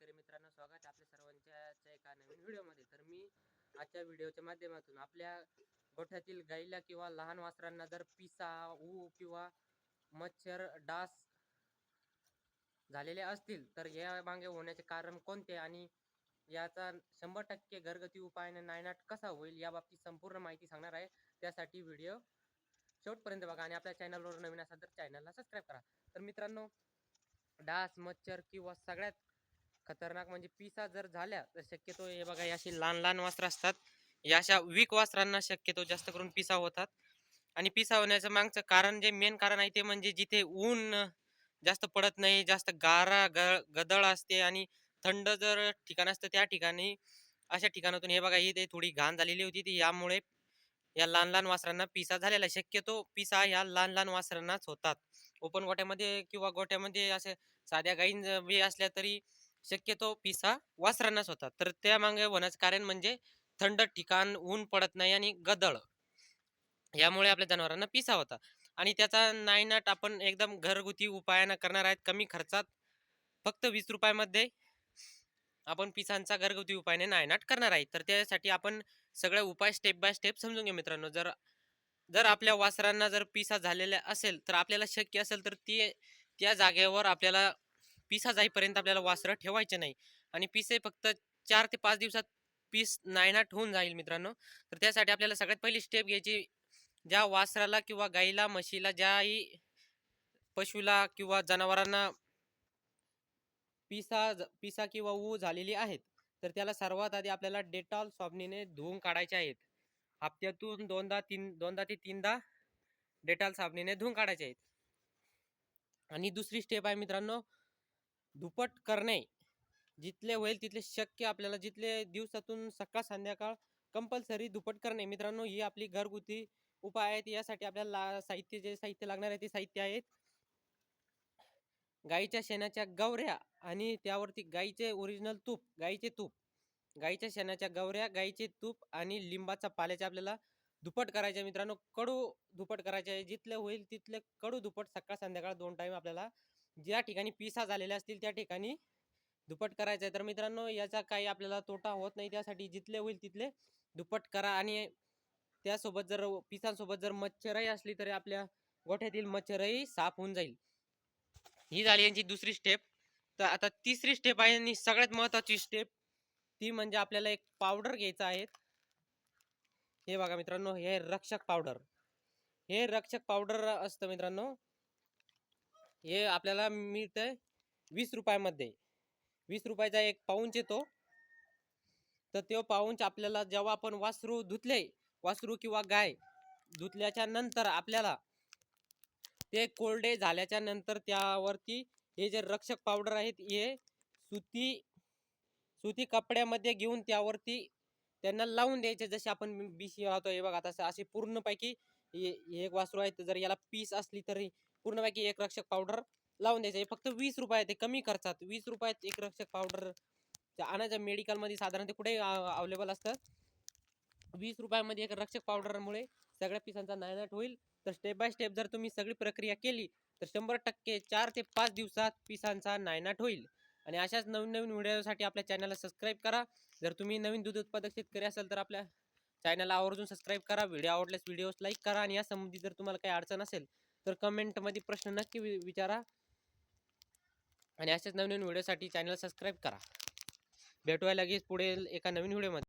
शेतकरी मित्रांनो स्वागत आपल्या सर्वांच्या एका नवीन व्हिडिओमध्ये. तर मी आजच्या व्हिडिओच्या माध्यमातून आपल्या गोठ्यातील गाईला किंवा लहान वासरांना जर पिसा ऊ किंवा मच्छर डास झालेले असतील तर या मागे होण्याचे कारण कोणते आणि याचा शंभर टक्के घरगती उपायाने नायनाट कसा होईल या बाबतीत संपूर्ण माहिती सांगणार आहे. त्यासाठी व्हिडिओ शेवटपर्यंत बघा आणि आपल्या चॅनलवर नवीन असाल तर चॅनलला सबस्क्राईब करा. तर मित्रांनो डास मच्छर किंवा सगळ्यात खतरनाक म्हणजे पिसा जर झाल्या तर शक्यतो हे बघा अशी लहान लहान वासरं असतात. या अशा वीक वासरांना शक्यतो जास्त करून पिसा होतात. आणि पिसा होण्याचं मागचं कारण जे मेन कारण आहे ते म्हणजे जिथे ऊन जास्त पडत नाही जास्त गारा गदळ असते आणि थंड जर ठिकाण असतं त्या ठिकाणी अशा ठिकाणातून हे बघा ही ते थोडी घाण झालेली होती ती यामुळे या लहान लहान वासरांना पिसा झालेला शक्यतो पिसा ह्या लहान लहान वासरांनाच होतात. ओपन गोट्यामध्ये किंवा गोट्यामध्ये असे साध्या गायी असल्या तरी शक्यतो पिसा वासरांनाच होतात. तर त्यामागे होण्याचं कारण म्हणजे थंड ठिकाण ऊन पडत नाही आणि गदळ. यामुळे आपल्या जनावरांना पिसा होता आणि त्याचा नायनाट आपण एकदम घरगुती उपायानं करणार आहेत. कमी खर्चात फक्त वीस रुपयामध्ये आपण पिसांचा घरगुती उपायाने नायनाट करणार आहे. तर त्यासाठी आपण सगळे उपाय स्टेप बाय स्टेप समजून घेऊ मित्रांनो. जर जर आपल्या वासरांना जर पिसा झालेला असेल तर आपल्याला शक्य असेल तर ती त्या जागेवर आपल्याला पिसा जाईपर्यंत आपल्याला वासरं ठेवायचे नाही. आणि पिसे फक्त चार ते पाच दिवसात पीस नायनाट होऊन जाईल मित्रांनो. तर त्यासाठी आपल्याला सगळ्यात पहिली स्टेप घ्यायची ज्या वासराला किंवा गाईला म्हशीला ज्याही पशुला किंवा जनावरांना पिसा पिसा किंवा ऊ झालेली आहेत तर त्याला सर्वात आधी आपल्याला डेटॉल साबणीने धुवून काढायचे आहेत. हप्त्यातून दोनदा तीन दोनदा ते तीनदा डेटॉल साबणीने धुवून काढायचे आहेत. आणि दुसरी स्टेप आहे मित्रांनो दुपट करणे. जिथले होईल तिथले शक्य आपल्याला जिथले दिवसातून सकाळ संध्याकाळ कंपल्सरी दुपट करणे. मित्रांनो ही आपली घरगुती उपाय आहेत. यासाठी आपल्याला साहित्य जे साहित्य लागणार आहे ते साहित्य आहेत. गाईच्या शेणाच्या गवऱ्या आणि त्यावरती गाईचे ओरिजिनल तूप गाईचे तूप. गाईच्या शेणाच्या गवऱ्या गाईचे तूप आणि लिंबाचा पाल्याचे आपल्याला दुपट करायचे मित्रांनो कडू दुपट करायचे आहे. जिथले होईल तिथले कडू दुपट सकाळ संध्याकाळ दोन टाईम आपल्याला ज्या ठिकाणी पिसा झालेल्या असतील त्या ठिकाणी दुपट करायचं आहे. तर मित्रांनो याचा काही आपल्याला तोटा होत नाही. त्यासाठी जिथले होईल तिथले दुपट करा. आणि त्यासोबत जर पिसांसोबत जर मच्छरही असली तरी आपल्या गोठ्यातील मच्छरही साफ होऊन जाईल. ही झाली यांची दुसरी स्टेप तर आता तिसरी स्टेप आहे आणि सगळ्यात महत्वाची स्टेप ती म्हणजे आपल्याला एक पावडर घ्यायचा आहे. हे बघा मित्रांनो हे रक्षक पावडर हे रक्षक पावडर असतं मित्रांनो. हे आपल्याला मिळतंय वीस रुपयामध्ये. वीस रुपयाचा एक पाऊंच येतो. तर तो पाऊंच आपल्याला जेव्हा आपण वासरू धुतले वासरू किंवा गाय धुतल्याच्या नंतर आपल्याला ते कोरडे झाल्याच्यानंतर त्यावरती हे जे रक्षक पावडर आहेत हे सुती सुती कपड्यामध्ये घेऊन त्यावरती त्यांना लावून द्यायचे. जसे आपण बिशी राहतो हे बघा तसं असे पूर्णपैकी हे एक वासरू आहे जर याला पीस असली तरी पूर्णपैकी एक रक्षक पावडर लावून द्यायचं. फक्त वीस रुपयात ते कमी खर्चात. वीस रुपयात एक रक्षक पावडर आणायच्या मेडिकलमध्ये साधारण ते कुठे अवेलेबल असतं? वीस रुपयामध्ये एक रक्षक पावडरमुळे सगळ्या पिसांचा नायनाट होईल. तर स्टेप बाय स्टेप जर तुम्ही सगळी प्रक्रिया केली तर शंभर टक्के चार ते पाच दिवसात पिसांचा नायनाट होईल. आणि अशाच नवीन नवीन व्हिडिओसाठी आपल्या चॅनलला सबस्क्राईब करा. जर तुम्ही नवीन दूध उत्पादक शेतकरी असाल तर आपल्या चॅनलला आवर्जून सबस्क्राईब करा. व्हिडिओ आवडल्यास व्हिडिओज लाईक करा. आणि या संबंधी जर तुम्हाला काही अडचण असेल तर कमेंटमध्ये प्रश्न नक्की विचारा. आणि अशाच नवीन नवीन व्हिडिओसाठी चॅनल सबस्क्राईब करा. भेटूया लगेच पुढे एका नवीन व्हिडिओमध्ये.